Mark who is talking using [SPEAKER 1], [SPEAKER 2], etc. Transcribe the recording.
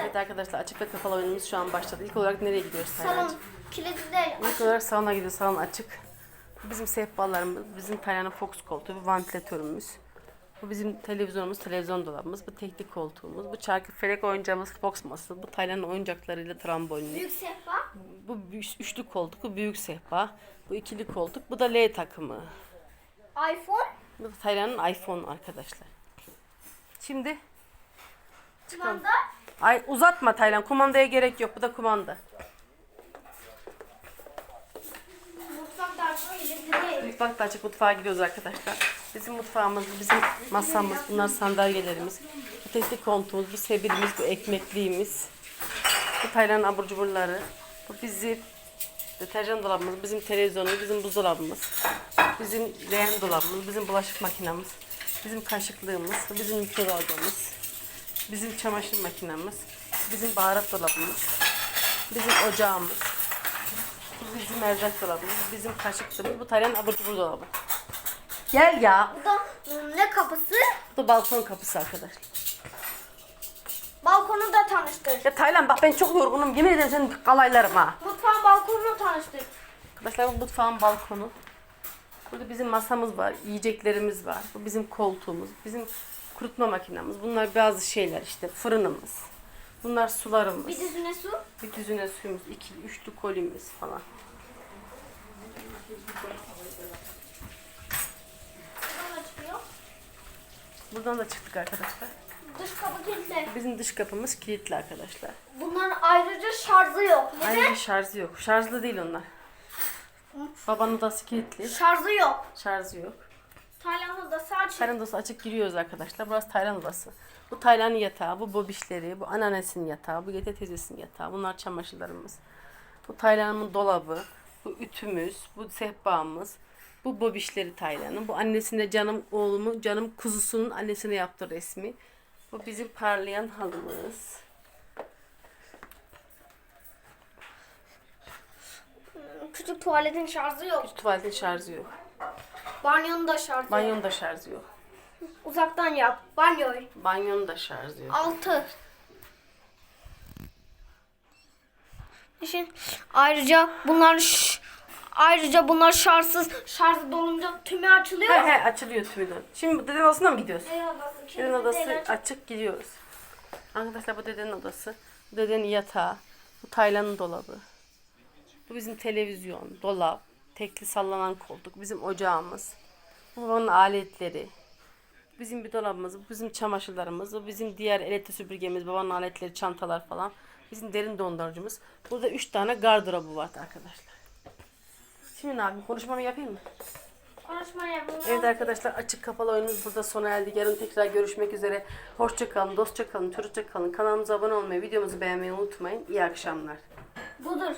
[SPEAKER 1] Evet arkadaşlar açık ve kapalı oyunumuz şu an başladı. İlk olarak nereye gidiyoruz
[SPEAKER 2] Salon
[SPEAKER 1] Taylancığım? İlk olarak salona gidiyoruz. Salon açık. Bu bizim sehpalarımız, bizim Tayland'ın Fox koltuğu, bu vantilatörümüz. Bu bizim televizyonumuz, televizyon dolabımız, bu teknik koltuğumuz, bu çarkı felek oyuncağımız Fox masası, bu Tayland'ın oyuncaklarıyla trambolinli.
[SPEAKER 2] Büyük sehpa.
[SPEAKER 1] Bu üçlü koltuk, bu büyük sehpa, bu ikili koltuk, bu da L takımı.
[SPEAKER 2] iPhone.
[SPEAKER 1] Bu da Tayland'ın iPhone arkadaşlar. Şimdi
[SPEAKER 2] Kumanda.
[SPEAKER 1] Ay uzatma Tayland, kumandaya gerek yok. Bu da kumanda.
[SPEAKER 2] Mutfak tarzı kilidi değil.
[SPEAKER 1] Mutfak da açık mutfağa gidiyoruz arkadaşlar. Bizim mutfağımız, bizim masamız, bunlar sandalyelerimiz. Bu teknik koltuğumuz, bu sebirimiz, bu ekmekliğimiz. Bu Tayland abur cuburları. Bu bizim deterjan dolabımız, bizim televizyonumuz, bizim buzdolabımız. Bizim leğen dolabımız, bizim bulaşık makinamız. Bizim kaşıklığımız, bizim mikrodalgamız. Bizim çamaşır makinamız. Bizim baharat dolabımız. Bizim ocağımız. Bizim erzak dolabımız, bizim kaşıklığımız, bu Tayland abur cubur dolabı. Gel ya.
[SPEAKER 2] Bu da ıı, ne kapısı?
[SPEAKER 1] Bu da balkon kapısı arkadaşlar.
[SPEAKER 2] Balkonu da tanıştır.
[SPEAKER 1] Ya Taylan bak ben çok yorgunum. Yemin ederim senin kalaylarım ha.
[SPEAKER 2] Mutfağın balkonunu tanıştır.
[SPEAKER 1] Arkadaşlar bu mutfağın balkonu. Burada bizim masamız var, yiyeceklerimiz var. Bu bizim koltuğumuz, bizim kurutma makinamız. Bunlar bazı şeyler işte fırınımız. Bunlar sularımız.
[SPEAKER 2] Bir düzüne su.
[SPEAKER 1] Bir düzine suyumuz, iki, üçlü kolimiz falan.
[SPEAKER 2] Buradan açılıyor.
[SPEAKER 1] Buradan da çıktık arkadaşlar.
[SPEAKER 2] Dış kapı kilitli.
[SPEAKER 1] Bizim dış kapımız kilitli arkadaşlar.
[SPEAKER 2] Bunların ayrıca şarjı yok. Neden?
[SPEAKER 1] Ayrıca şarjı yok. Şarjlı değil onlar. Babanın odası kilitli.
[SPEAKER 2] Şarjı yok.
[SPEAKER 1] Şarjı yok.
[SPEAKER 2] Tayland'da da sadece
[SPEAKER 1] Tayland odası açık giriyoruz arkadaşlar. Burası Tayland odası. Bu Tayland'ın yatağı, bu bobişleri, bu anneannesinin yatağı, bu Yete teyzesinin yatağı. Bunlar çamaşırlarımız. Bu Tayland'ın dolabı, bu ütümüz, bu sehpamız, bu bobişleri Tayland'ın. Bu annesine canım oğlumu, canım kuzusunun annesine yaptığı resmi. Bu bizim parlayan halımız.
[SPEAKER 2] küçük tuvaletin şarjı yok.
[SPEAKER 1] Şu tuvaletin şarjı yok.
[SPEAKER 2] Banyonun da şarjı yok.
[SPEAKER 1] Banyonun da şarjı yok.
[SPEAKER 2] Uzaktan yap. Banyoyu.
[SPEAKER 1] Banyonun da şarjı yok.
[SPEAKER 2] Altı. İşin ayrıca bunlar ayrıca bunlar şarjsız şarjı dolunca tümü açılıyor.
[SPEAKER 1] He he açılıyor tüyden. Şimdi deden odasına mı gidiyoruz?
[SPEAKER 2] Deden odası,
[SPEAKER 1] Dedenin odası
[SPEAKER 2] açık.
[SPEAKER 1] açık gidiyoruz. Arkadaşlar bu dedenin odası. Bu dedenin yatağı. Bu Taylan'ın dolabı. Bu bizim televizyon, dolap, tekli sallanan koltuk, bizim ocağımız. Bu babanın aletleri. Bizim bir dolabımız, bizim çamaşırlarımız, bu bizim diğer elektrik süpürgemiz, babanın aletleri, çantalar falan. Bizim derin dondurucumuz. Burada üç tane gardırobu var arkadaşlar. Şimdi ne yapayım? Konuşmamı yapayım mı?
[SPEAKER 2] Konuşma yapalım.
[SPEAKER 1] Evet arkadaşlar açık kapalı oyunumuz burada sona erdi. Yarın tekrar görüşmek üzere. Hoşça kalın, dostça kalın, çocukça kalın. Kanalımıza abone olmayı, videomuzu beğenmeyi unutmayın. İyi akşamlar.
[SPEAKER 2] Budur.